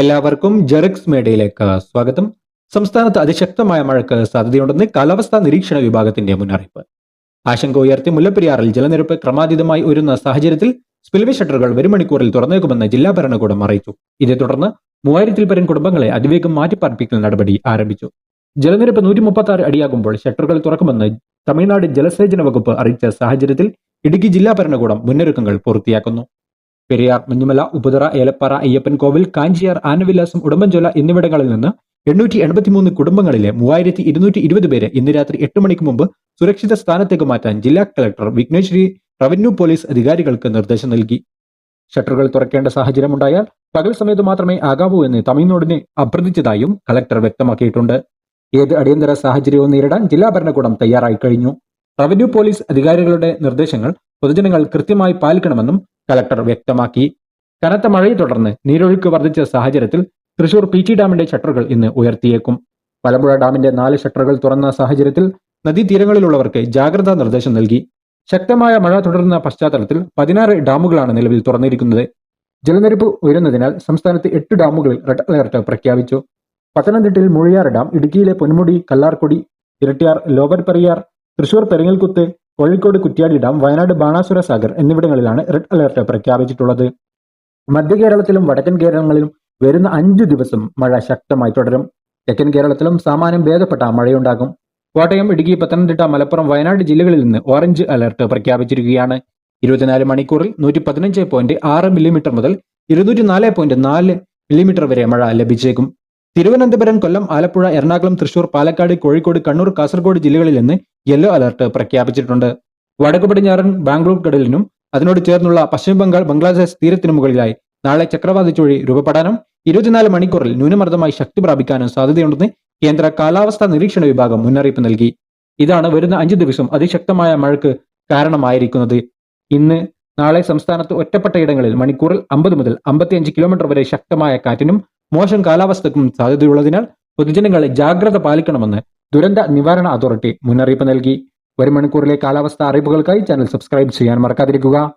എല്ലാവർക്കും ജെറക്സ് മേഡയിലേക്ക് സ്വാഗതം. സംസ്ഥാനത്ത് അതിശക്തമായ മഴയ്ക്ക് സാധ്യതയുണ്ടെന്ന് കാലാവസ്ഥാ നിരീക്ഷണ വിഭാഗത്തിന്റെ മുന്നറിയിപ്പ്. ആശങ്ക ഉയർത്തി മുല്ലപ്പെരിയാറിൽ ജലനിരപ്പ് ക്രമാതീതമായി ഉയരുന്ന സാഹചര്യത്തിൽ സ്പിൽവേ ഷട്ടറുകൾ വരും മണിക്കൂറിൽ തുറന്നേക്കുമെന്ന് ജില്ലാ ഭരണകൂടം അറിയിച്ചു. ഇതേ തുടർന്ന് മൂവായിരത്തിൽ പരം കുടുംബങ്ങളെ അതിവേഗം മാറ്റിപ്പാർപ്പിക്കൽ നടപടി ആരംഭിച്ചു. ജലനിരപ്പ് നൂറ്റി മുപ്പത്തി ആറ് അടിയാകുമ്പോൾ ഷട്ടറുകൾ തുറക്കുമെന്ന് തമിഴ്നാട് ജലസേചന വകുപ്പ് അറിയിച്ച സാഹചര്യത്തിൽ ഇടുക്കി ജില്ലാ ഭരണകൂടം മുന്നൊരുക്കങ്ങൾ പൂർത്തിയാക്കുന്നു. പെരിയാർ മഞ്ഞുമല ഉപതറ ഏലപ്പാറ അയ്യപ്പൻ കോവിൽ കാഞ്ചിയാർ ആനവിലാസം ഉടമ്പൻചോല എന്നിവിടങ്ങളിൽ നിന്ന് എണ്ണൂറ്റി എൺപത്തിമൂന്ന് കുടുംബങ്ങളിലെ മൂവായിരത്തി ഇരുന്നൂറ്റി ഇരുപത് പേരെ ഇന്ന് രാത്രി എട്ട് മണിക്ക് മുമ്പ് സുരക്ഷിത സ്ഥാനത്തേക്ക് മാറ്റാൻ ജില്ലാ കളക്ടർ വിഘ്നേശ്വരി റവന്യൂ പോലീസ് അധികാരികൾക്ക് നിർദ്ദേശം നൽകി. ഷട്ടറുകൾ തുറക്കേണ്ട സാഹചര്യമുണ്ടായാൽ പകൽ സമയത്ത് മാത്രമേ ആകാവൂ എന്ന് തമിഴ്നാടിനെ അഭ്യർത്ഥിച്ചതായും കളക്ടർ വ്യക്തമാക്കിയിട്ടുണ്ട്. ഏത് അടിയന്തര സാഹചര്യവും നേരിടാൻ ജില്ലാ ഭരണകൂടം തയ്യാറായി കഴിഞ്ഞു. റവന്യൂ പോലീസ് അധികാരികളുടെ നിർദ്ദേശങ്ങൾ പൊതുജനങ്ങൾ കൃത്യമായി പാലിക്കണമെന്നും കളക്ടർ വ്യക്തമാക്കി. കനത്ത മഴയെ തുടർന്ന് നീരൊഴുക്ക് വർദ്ധിച്ച സാഹചര്യത്തിൽ തൃശൂർ പി ടി ഡാമിന്റെ ഷട്ടറുകൾ ഇന്ന് ഉയർത്തിയേക്കും. മലമ്പുഴ ഡാമിന്റെ നാല് ഷട്ടറുകൾ തുറന്ന സാഹചര്യത്തിൽ നദീതീരങ്ങളിലുള്ളവർക്ക് ജാഗ്രതാ നിർദ്ദേശം നൽകി. ശക്തമായ മഴ തുടരുന്ന പശ്ചാത്തലത്തിൽ പതിനാറ് ഡാമുകളാണ് നിലവിൽ തുറന്നിരിക്കുന്നത്. ജലനിരപ്പ് ഉയരുന്നതിനാൽ സംസ്ഥാനത്ത് എട്ട് ഡാമുകളിൽ റെഡ് അലർട്ട് പ്രഖ്യാപിച്ചു. പത്തനംതിട്ടയിൽ മുഴിയാർ ഡാം ഇടുക്കിയിലെ പൊന്മുടി കല്ലാർക്കൊടി ഇരട്ടിയാർ ലോവർ പെരിയാർ തൃശൂർ പെരിങ്ങൽകുത്ത് കോഴിക്കോട് കുറ്റ്യാടി ഡാം വയനാട് ബാണാസുര സാഗർ എന്നിവിടങ്ങളിലാണ് റെഡ് അലർട്ട് പ്രഖ്യാപിച്ചിട്ടുള്ളത്. മധ്യ കേരളത്തിലും വടക്കൻ കേരളങ്ങളിലും വരുന്ന അഞ്ചു ദിവസം മഴ ശക്തമായി തുടരും. തെക്കൻ കേരളത്തിലും സാമാന്യം ഭേദപ്പെട്ട മഴയുണ്ടാകും. കോട്ടയം ഇടുക്കി പത്തനംതിട്ട മലപ്പുറം വയനാട് ജില്ലകളിൽ നിന്ന് ഓറഞ്ച് അലർട്ട് പ്രഖ്യാപിച്ചിരിക്കുകയാണ്. ഇരുപത്തിനാല് മണിക്കൂറിൽ നൂറ്റി പതിനഞ്ച് പോയിന്റ് ആറ് മില്ലിമീറ്റർ മുതൽ ഇരുന്നൂറ്റി നാല് പോയിന്റ് നാല് മില്ലിമീറ്റർ വരെ മഴ ലഭിച്ചേക്കും. തിരുവനന്തപുരം കൊല്ലം ആലപ്പുഴ എറണാകുളം തൃശൂർ പാലക്കാട് കോഴിക്കോട് കണ്ണൂർ കാസർഗോഡ് ജില്ലകളിൽ നിന്ന് യെല്ലോ അലർട്ട് പ്രഖ്യാപിച്ചിട്ടുണ്ട്. വടക്കു പടിഞ്ഞാറൻ ബാംഗ്ലൂർ കടലിനും അതിനോട് ചേർന്നുള്ള പശ്ചിമ ബംഗാൾ ബംഗ്ലാദേശ് തീരത്തിനു മുകളിലായി നാളെ ചക്രവാത ചുഴി രൂപപ്പെടാനും ഇരുപത്തിനാല് മണിക്കൂറിൽ ന്യൂനമർദ്ദമായി ശക്തി പ്രാപിക്കാനും സാധ്യതയുണ്ടെന്ന് കേന്ദ്ര കാലാവസ്ഥാ നിരീക്ഷണ വിഭാഗം മുന്നറിയിപ്പ് നൽകി. ഇതാണ് വരുന്ന അഞ്ചു ദിവസം അതിശക്തമായ മഴയ്ക്ക് കാരണമായിരിക്കുന്നത്. ഇന്ന് നാളെ സംസ്ഥാനത്ത് ഒറ്റപ്പെട്ട ഇടങ്ങളിൽ മണിക്കൂറിൽ അമ്പത് മുതൽ അമ്പത്തിയഞ്ച് കിലോമീറ്റർ വരെ ശക്തമായ കാറ്റിനും മോശം കാലാവസ്ഥക്കും സാധ്യതയുള്ളതിനാൽ പൊതുജനങ്ങൾ ജാഗ്രത പാലിക്കണമെന്ന് ദുരന്ത നിവാരണ അതോറിറ്റി മുന്നറിയിപ്പ് നൽകി. ഒരു മണിക്കൂറിലെ കാലാവസ്ഥ അറിയിപ്പുകൾക്കായി ചാനൽ സബ്സ്ക്രൈബ് ചെയ്യാൻ മറക്കാതിരിക്കുക.